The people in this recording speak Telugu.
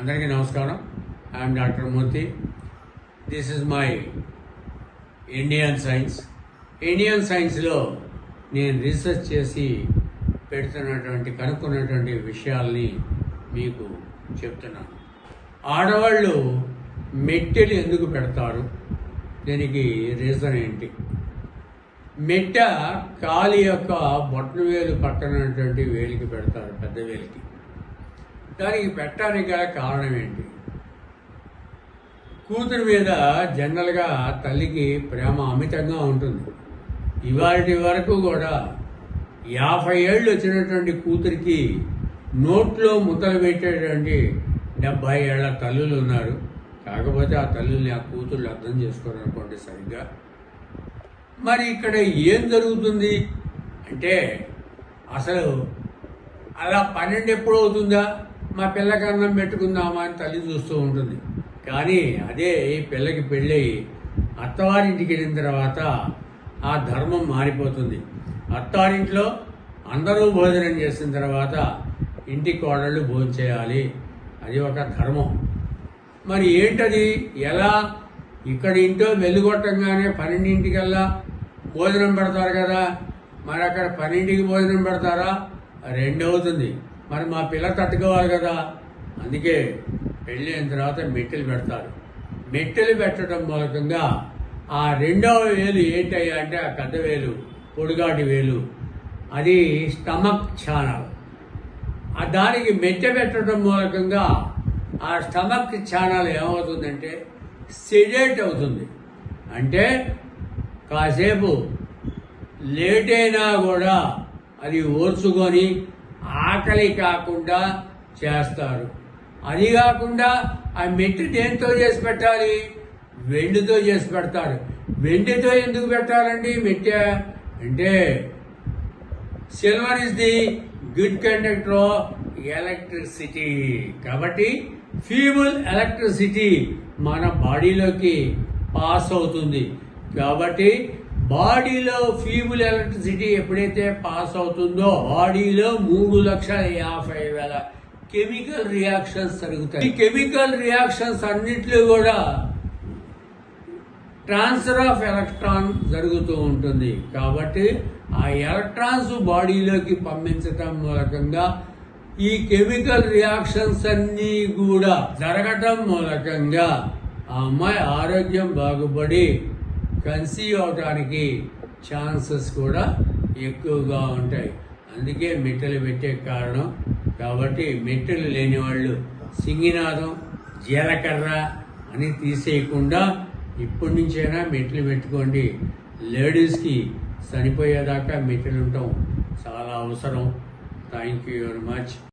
అందరికీ నమస్కారం. I'm doctor Murthy this is my Indian science Indian సైన్స్లో నేను రీసెర్చ్ చేసి పెడుతున్నటువంటి కనుక్కున్నటువంటి విషయాల్ని మీకు చెప్తున్నాను. ఆడవాళ్ళు మెట్టెలు ఎందుకు పెడతారు? దీనికి రీజన్ ఏంటి? మెట్ట కాలి యొక్క బొట్టన వేలు పక్కనటువంటి వేలికి పెడతారు పెద్ద వేలికి. దానికి పెట్టడానికి గల కారణం ఏంటి? కూతురు మీద జనరల్గా తల్లికి ప్రేమ అమితంగా ఉంటుంది. ఇవాటి వరకు కూడా యాభై ఏళ్ళు వచ్చినటువంటి కూతురికి నోట్లో ముద్దలు పెట్టేటువంటి డెబ్భై ఏళ్ళ తల్లులు ఉన్నారు. కాకపోతే ఆ తల్లుల్ని ఆ కూతుళ్ళు అర్థం చేసుకోరు అనుకోండి సరిగ్గా. మరి ఇక్కడ ఏం జరుగుతుంది? అంటే అసలు అలా పన్నెండు ఎప్పుడు అవుతుందా? మా పిల్లకి అన్నం పెట్టుకుందామా అని తల్లి చూస్తూ ఉంటుంది. కానీ అదే పిల్లకి పెళ్ళయి అత్తవారింటికి వెళ్ళిన తర్వాత ఆ ధర్మం మారిపోతుంది. అత్తారింట్లో అందరూ భోజనం చేసిన తర్వాత ఇంటి కోడళ్ళు భోజనం చేయాలి. అది ఒక ధర్మం. మరి ఏంటది? ఎలా? ఇక్కడ ఇంట్లో వెలుగొట్టంగానే పన్నెండింటికల్లా భోజనం పెడతారు కదా. మరి అక్కడ పన్నెండింటికి భోజనం పెడతారా? రెండు అవుతుంది మరి మా పిల్ల తట్టుకోవాలి కదా. అందుకే పెళ్ళైన తర్వాత మెట్టెలు పెడతారు. మెట్టెలు పెట్టడం మూలకంగా ఆ రెండవ వేలు ఏంటయ్యా అంటే ఆ పెద్ద వేలు పొడుగాటి వేలు. అది స్టమక్ ఛానల్ ఆ దానికి మెట్టె పెట్టడం మూలకంగా ఆ స్టమక్ ఛానల్ ఏమవుతుందంటే సెడేట్ అవుతుంది. అంటే కాసేపు లేట్ అయినా కూడా అది ఓర్చుకొని ఆకలి కాకుండా చేస్తారు. అది కాకుండా ఆ మెట్టు దేంతో చేసి పెట్టాలి? వెండితో చేసి పెడతారు. వెండితో ఎందుకు పెట్టాలండి మెట్ట? అంటే silver is the good conductor of electricity. కాబట్టి ఫ్యూబుల్ ఎలక్ట్రిసిటీ మన బాడీలోకి పాస్ అవుతుంది. కాబట్టి బాడీలో ఫీబుల్ ఎలక్ట్రిసిటీ ఎప్పుడైతే పాస్ అవుతుందో బాడీలో మూడు లక్షల యాభై వేల కెమికల్ రియాక్షన్స్ జరుగుతాయి. ఈ కెమికల్ రియాక్షన్స్ అన్నింటిలో కూడా ట్రాన్స్ఫర్ ఆఫ్ ఎలక్ట్రాన్ జరుగుతూ ఉంటుంది. కాబట్టి ఆ ఎలక్ట్రాన్స్ బాడీలోకి పంపించటం మూలకంగా ఈ కెమికల్ రియాక్షన్స్ అన్నీ కూడా జరగటం మూలకంగా ఆ అమ్మాయి ఆరోగ్యం బాగుపడి కన్సీవ్ అవడానికి ఛాన్సెస్ కూడా ఎక్కువగా ఉంటాయి. అందుకే మెట్టెలు పెట్టే కారణం కాబట్టి మెట్టెలు లేని వాళ్ళు సింగినాదం జీలకర్ర అని తీసేయకుండా ఇప్పటి నుంచైనా మెట్లు పెట్టుకోండి. లేడీస్కి చనిపోయేదాకా మెట్లు ఉండటం చాలా అవసరం. Thank you very much.